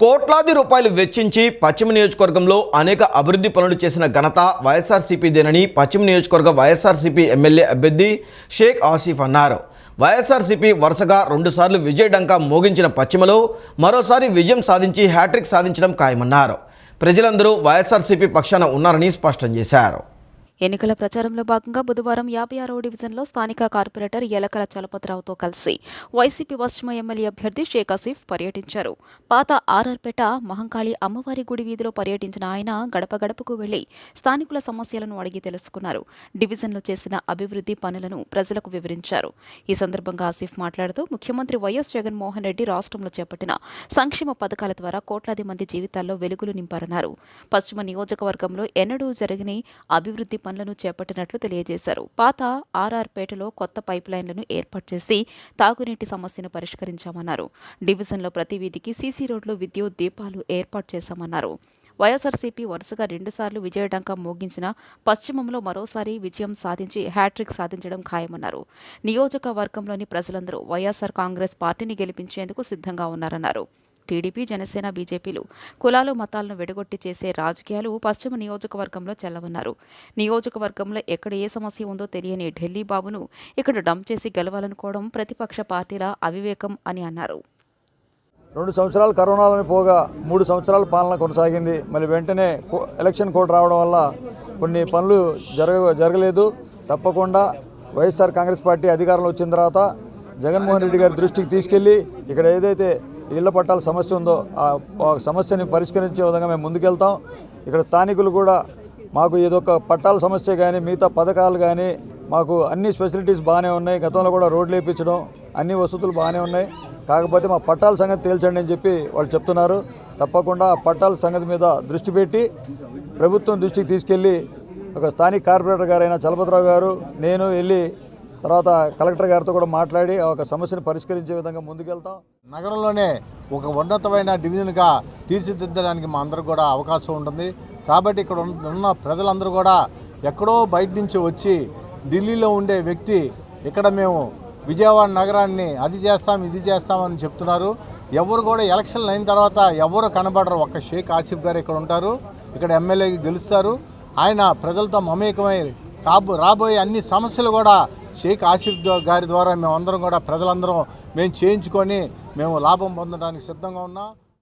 కోట్లాది రూపాయలు వెచ్చించి పశ్చిమ నియోజకవర్గంలో అనేక అభివృద్ధి పనులు చేసిన ఘనత వైఎస్ఆర్సీపీదేనని పశ్చిమ నియోజకవర్గ వైఎస్ఆర్సీపీ ఎమ్మెల్యే అభ్యర్థి షేక్ ఆసిఫ్ అన్నారు. వైఎస్ఆర్సీపీ వరుసగా రెండుసార్లు విజయడంకా మోగించిన పశ్చిమలో మరోసారి విజయం సాధించి హ్యాట్రిక్ సాధించడం ఖాయమన్నారు. ప్రజలందరూ వైఎస్ఆర్సీపీ పక్షాన ఉన్నారని స్పష్టం చేశారు. ఎన్నికల ప్రచారంలో భాగంగా బుధవారం యాభై ఆరవ డివిజన్లో స్థానిక కార్పొరేటర్ ఎలకల చలపతిరావుతో కలిసి వైసీపీ పశ్చిమ ఎమ్మెల్యే అభ్యర్థి షేక్ ఆసిఫ్ పర్యటించారు. పాత ఆర్ఆర్పేట మహంకాళి అమ్మవారి గుడి వీధిలో పర్యటించిన ఆయన గడప గడపకు వెళ్ళి స్థానికుల సమస్యలను అడిగి తెలుసుకున్నారు. డివిజన్లో చేసిన అభివృద్ధి పనులను ప్రజలకు వివరించారు. ఈ సందర్భంగా ఆసిఫ్ మాట్లాడుతూ ముఖ్యమంత్రి వైఎస్ జగన్మోహన్ రెడ్డి రాష్ట్రంలో చేపట్టిన సంక్షేమ పథకాల ద్వారా కోట్లాది మంది జీవితాల్లో వెలుగులు నింపారన్నారు. పశ్చిమ నియోజకవర్గంలో ఎన్నడూ జరగని అభివృద్ధి పనులను చేపట్టినట్లు తెలియజేశారు. పాత ఆర్ఆర్పేటలో కొత్త పైప్ లైన్లను ఏర్పాటు చేసి తాగునీటి సమస్యను పరిష్కరించామన్నారు. డివిజన్లో ప్రతి వీధికి సీసీ రోడ్లు విద్యుత్ దీపాలు ఏర్పాటు చేశామన్నారు. వైఎస్ఆర్సీపీ వరుసగా రెండుసార్లు విజయడంక మోగించిన పశ్చిమంలో మరోసారి విజయం సాధించి హ్యాట్రిక్ సాధించడం ఖాయమన్నారు. నియోజకవర్గంలోని ప్రజలందరూ వైఎస్ఆర్ కాంగ్రెస్ పార్టీని గెలిపించేందుకు సిద్ధంగా ఉన్నారన్నారు. టీడీపీ జనసేన బీజేపీలు కులాలు మతాలను విడగొట్టి చేసే రాజకీయాలు పశ్చిమ నియోజకవర్గంలో చెల్లవన్నారు నియోజకవర్గంలో ఎక్కడ ఏ సమస్య ఉందో తెలియని ఢిల్లీ బాబును ఇక్కడ డంప్ చేసి గెలవాలనుకోవడం ప్రతిపక్ష పార్టీల అవివేకం అని అన్నారు. రెండు సంవత్సరాలు కరోనాలను పోగా మూడు సంవత్సరాల పాలన కొనసాగింది. మళ్ళీ వెంటనే కో- ఎలక్షన్ కోడ్ రావడం వల్ల కొన్ని పనులు జరగ జరగలేదు. తప్పకుండా వైఎస్ఆర్ కాంగ్రెస్ పార్టీ అధికారంలో వచ్చిన తర్వాత జగన్మోహన్ రెడ్డి గారి దృష్టికి తీసుకెళ్ళి ఇక్కడ ఏదైతే ఇళ్ళ పట్టాల సమస్య ఉందో ఆ సమస్యని పరిష్కరించే విధంగా మేము ముందుకెళ్తాం. ఇక్కడ స్థానికులు కూడా మాకు ఏదొక పట్టాల సమస్య కానీ మిగతా పథకాలు కానీ మాకు అన్ని ఫెసిలిటీస్ బాగానే ఉన్నాయి. గతంలో కూడా రోడ్లు వేయించడం అన్ని వసతులు బాగానే ఉన్నాయి. కాకపోతే మా పట్టాల సంగతి తేల్చండి అని చెప్పి వాళ్ళు చెప్తున్నారు. తప్పకుండా పట్టాల సంగతి మీద దృష్టి పెట్టి ప్రభుత్వం దృష్టికి తీసుకెళ్ళి ఒక స్థానిక కార్పొరేటర్ గారైన చలపతిరావు గారు నేను వెళ్ళి తర్వాత కలెక్టర్ గారితో కూడా మాట్లాడి ఒక సమస్యను పరిష్కరించే విధంగా ముందుకెళ్తాం. నగరంలోనే ఒక ఉన్నతమైన డివిజన్గా తీర్చిదిద్దడానికి మా అందరికి కూడా అవకాశం ఉంటుంది. కాబట్టి ఇక్కడ ఉన్న- ఉన్న ప్రజలందరూ కూడా ఎక్కడో బయట నుంచి వచ్చి ఢిల్లీలో ఉండే వ్యక్తి ఇక్కడ మేము విజయవాడ నగరాన్ని అది చేస్తాం ఇది చేస్తామని చెప్తున్నారు. ఎవరు కూడా ఎలక్షన్లు అయిన తర్వాత ఎవరు కనబడరు. ఒక్క షేక్ ఆసిఫ్ గారు ఇక్కడ ఉంటారు. ఇక్కడ ఎమ్మెల్యేకి గెలుస్తారు. ఆయన ప్రజలతో మమేకమై కాబో రాబోయే అన్ని సమస్యలు కూడా షేక్ ఆసిఫ్ గారి ద్వారా మేమందరం కూడా ప్రజలందరం మేము చేయించుకొని మేము లాభం పొందడానికి సిద్ధంగా ఉన్నాం.